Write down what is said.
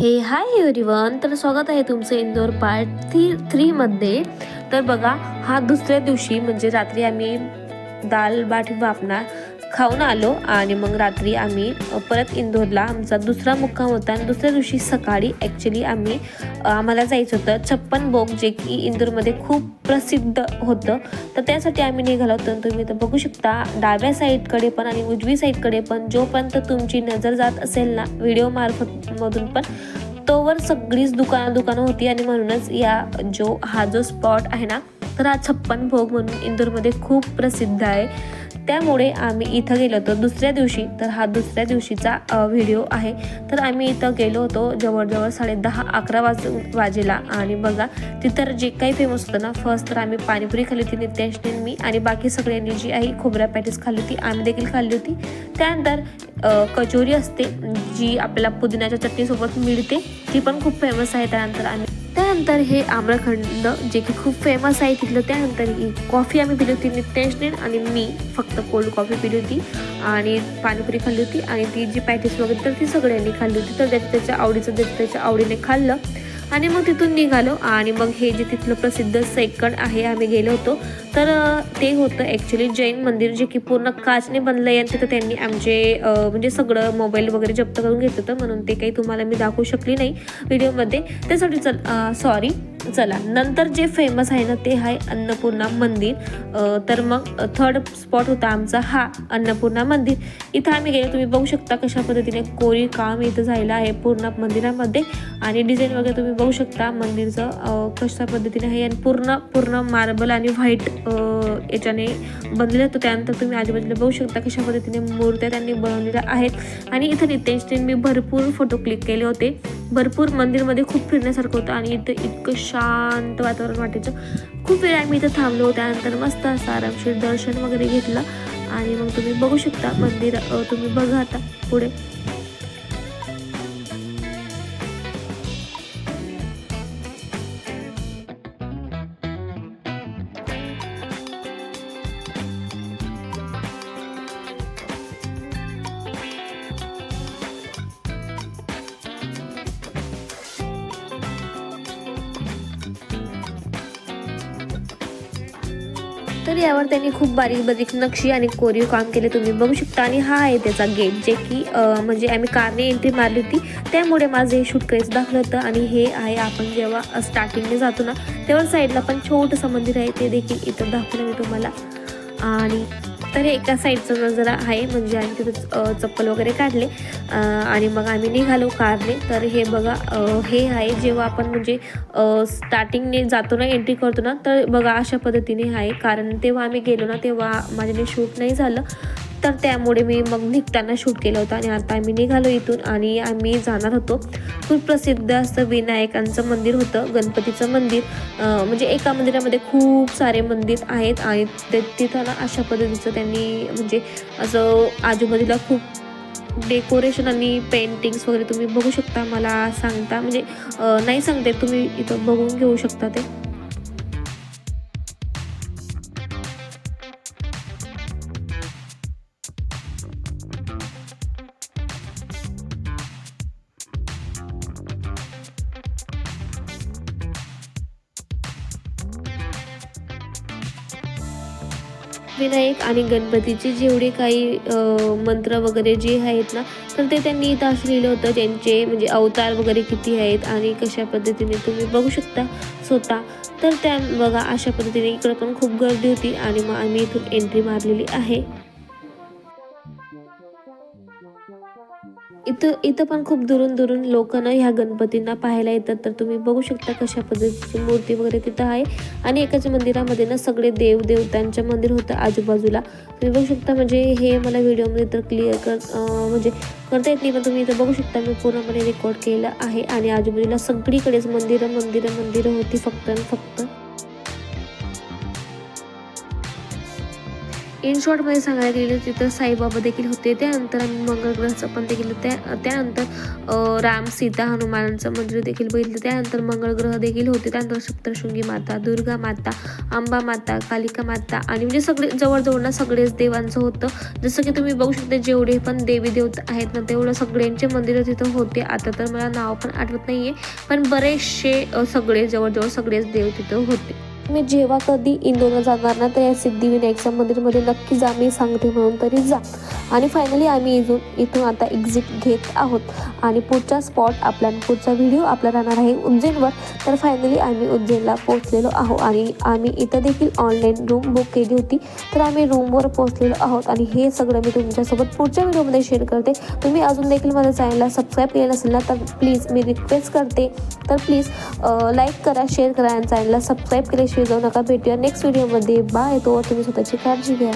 हे hi everyone. तर स्वागत आहे तुमचं इंदोर पार्ट थ्री थ्रीमध्ये तर बघा हा दुसऱ्या दिवशी म्हणजे रात्री आम्ही दाल बाटी वापणार. खाऊन आलो आणि मग रात्री आम्ही परत इंदोरला आमचा दुसरा मुक्काम होता आणि दुसऱ्या दिवशी सकाळी ॲक्च्युली आम्ही आम्हाला जायचं होतं छप्पन बोग जे की इंदोरमध्ये खूप प्रसिद्ध होतं. तर त्यासाठी आम्ही निघालो होतो तुम्ही तर बघू शकता डाव्या साईडकडे पण आणि उजवी साईडकडे पण जोपर्यंत तुमची नजर जात असेल ना व्हिडिओ मार्फत मधून पण तोवर सगळीच दुकानं दुकानं होती आणि म्हणूनच या जो हा जो स्पॉट आहे ना तर हा छप्पन भोग म्हणून इंदूरमध्ये खूप प्रसिद्ध आहे. त्यामुळे आम्ही इथं गेलो होतो दुसऱ्या दिवशी. तर हा दुसऱ्या दिवशीचा व्हिडिओ आहे. तर आम्ही इथं गेलो होतो जवळजवळ साडे दहा अकरा वाज वाजेला. आणि बघा तिथं जे काही फेमस होतं ना फर्स्ट तर आम्ही पाणीपुरी खाल्ली होती नित्यांशने मी. आणि बाकी सगळ्यांनी जी आहे खोबऱ्या पॅटीस खाल्ली होती आम्ही देखील खाल्ली होती. त्यानंतर कचोरी असते जी आपल्याला पुदिन्याच्या चटणीसोबत मिळते ती पण खूप फेमस आहे. त्यानंतर आम्ही त्यानंतर हे आम्रखंड जे की खूप फेमस आहे तिथलं त्यानंतर ही कॉफी आम्ही पिली होती नित्यांशने आणि मी फक्त कोल्ड कॉफी पिली होती आणि पाणीपुरी खाल्ली होती. आणि ती जी पॅटीस वगैरे तर ती सगळ्यांनी खाल्ली होती. तर ज्याच्या त्याच्या आवडीचं ज्याच्या त्याच्या आवडीने खाल्लं. आणि मग तिथून निघालो आणि मग हे जे तिथलं प्रसिद्ध सेकंड आहे आम्ही गेलो होतो. तर ते होतं ॲक्च्युली जैन मंदिर जे की पूर्ण काचने बनलं आहे आणि तिथं त्यांनी आमचे म्हणजे सगळं मोबाईल वगैरे जप्त करून घेतलं होतं. म्हणून ते काही तुम्हाला मी दाखवू शकली नाही व्हिडिओमध्ये त्यासाठी चल सॉरी चला नंतर जे फेमस आहे ना ते आहे अन्नपूर्णा मंदिर. तर मग थर्ड स्पॉट होता आमचा हा अन्नपूर्णा मंदिर. इथं आम्ही गेलो तुम्ही बघू शकता कशा पद्धतीने कोरी काम इथं झालेलं आहे पूर्ण मंदिरामध्ये. आणि डिझाईन वगैरे तुम्ही बघू शकता मंदिरचं कशा पद्धतीने आहे. आणि पूर्ण पूर्ण मार्बल आणि व्हाईट याच्याने बनलेलं होतं. त्यानंतर तुम्ही आजूबाजूला बघू शकता कशा पद्धतीने मूर्त्या त्यांनी बनवलेल्या आहेत. आणि इथं नितेशने मी भरपूर फोटो क्लिक केले होते. भरपूर मंदिरमध्ये खूप फिरण्यासारखं होतं. आणि इथं इतकं शांत वातावरण वाटायचं. खूप वेळ आम्ही इथं थांबलो त्यानंतर मस्त असं आरामशीर दर्शन वगैरे घेतलं. आणि मग तुम्ही बघू शकता मंदिर तुम्ही बघा आता पुढे. तर यावर त्यांनी खूप बारीक बारीक नक्षी आणि कोरीव काम केले तुम्ही बघू शकता. आणि हा आहे त्याचा गेट जे की म्हणजे आम्ही कारने एंट्री मारली होती. त्यामुळे माझं हे शूट करायचं दाखलं होतं. आणि हे आहे आपण जेव्हा स्टार्टिंगने जातो ना तेव्हा साईडला पण छोटंसं मंदिर आहे ते देखील इथं दाखवलं मी तुम्हाला. आणि तर हे एका साईडचं जरा आहे म्हणजे आम्ही तिथं चप्पल वगैरे काढले. आणि मग आम्ही निघालो कारने. तर हे बघा हे आहे जेव्हा आपण म्हणजे स्टार्टिंगने जातो ना एंट्री करतो ना तर बघा अशा पद्धतीने आहे. कारण तेव्हा आम्ही गेलो ना तेव्हा माझ्याने शूट नाही झालं. तर त्यामुळे मी मग निघताना शूट केलं होतं आणि आता आम्ही निघालो इथून आणि आम्ही जाणार होतो. खूप प्रसिद्ध असं विनायकांचं मंदिर होतं गणपतीचं मंदिर. म्हणजे एका मंदिरामध्ये खूप सारे मंदिर आहेत आणि ते तिथं ना अशा पद्धतीचं त्यांनी म्हणजे असं आजूबाजूला खूप डेकोरेशन आणि पेंटिंग्स वगैरे तुम्ही बघू शकता मला सांगता. म्हणजे नाही सांगते तुम्ही इथं बघून घेऊ शकता ते. विनायक आणि गणपतीचे जेवढे काही मंत्र वगैरे जे आहेत ना तर ते त्यांनी इथं असं लिहिलं होतं. त्यांचे म्हणजे अवतार वगैरे किती आहेत आणि कशा पद्धतीने तुम्ही बघू शकता स्वतः. तर त्या बघा अशा पद्धतीने इकडं पण खूप गर्दी होती आणि मग आम्ही इथून एंट्री मारलेली आहे. इथं इथं पण खूप दुरून दुरून लोक ना ह्या गणपतींना पाहायला येतात. तर तुम्ही बघू शकता कशा पद्धतीची मूर्ती वगैरे तिथं आहे. आणि एकाच मंदिरामध्ये ना सगळे देव देवतांचं मंदिर होतं आजूबाजूला. तुम्ही बघू शकता म्हणजे हे मला व्हिडिओमध्ये तर क्लिअर कर म्हणजे करता येत नाही पण तुम्ही इथं बघू शकता मी पूर्णपणे रेकॉर्ड केलं आहे. आणि आजूबाजूला सगळीकडेच मंदिरं मंदिरं मंदिरं होती फक्त आणि फक्त. इन शॉर्टमध्ये सांगायला गेलेलं तिथं साईबाबा देखील होते. त्यानंतर आम्ही मंगळ ग्रहाचं पण देखील त्या त्यानंतर राम सीता हनुमानांचं मंदिर देखील बघितलं. त्यानंतर मंगळ ग्रह देखील होते. त्यानंतर सप्तशृंगी माता दुर्गा माता अंबा माता कालिका माता आणि म्हणजे सगळे जवळजवळ ना सगळेच देवांचं होतं. जसं की तुम्ही बघू शकता जेवढे पण देवी देवता आहेत ना तेवढं सगळ्यांचे मंदिरं तिथं होते. आता तर मला नाव पण आठवत नाही आहे पण बरेचसे सगळे जवळजवळ सगळेच देव तिथं होते. मी जेव्हा कधी इंदोरला जाणार ना तर या सिद्धिविनायकच्या मंदिरमध्ये नक्की जा मी सांगते म्हणून तरी जा. आणि फायनली आम्ही इथून इथून आता एक्झिट घेत आहोत. आणि पुढचा स्पॉट आपला पुढचा व्हिडिओ आपला राहणार आहे उज्जैनवर. तर फायनली आम्ही उज्जैनला पोहोचलेलो आहोत. आणि आम्ही इथं देखील ऑनलाईन रूम बुक केली होती. तर आम्ही रूमवर पोहोचलेलो आहोत. आणि हे सगळं मी तुमच्यासोबत पुढच्या व्हिडिओमध्ये शेअर करते. तुम्ही अजून देखील माझ्या चॅनलला सबस्क्राईब केलं नसेल ना तर प्लीज मी रिक्वेस्ट करते. तर प्लीज लाईक करा शेअर करा आणि चॅनलला सबस्क्राईब केल्याशिवाय जाऊ नका. भेटूया नेक्स्ट व्हिडिओमध्ये बाय तोवर तुम्ही स्वतःची काळजी घ्या.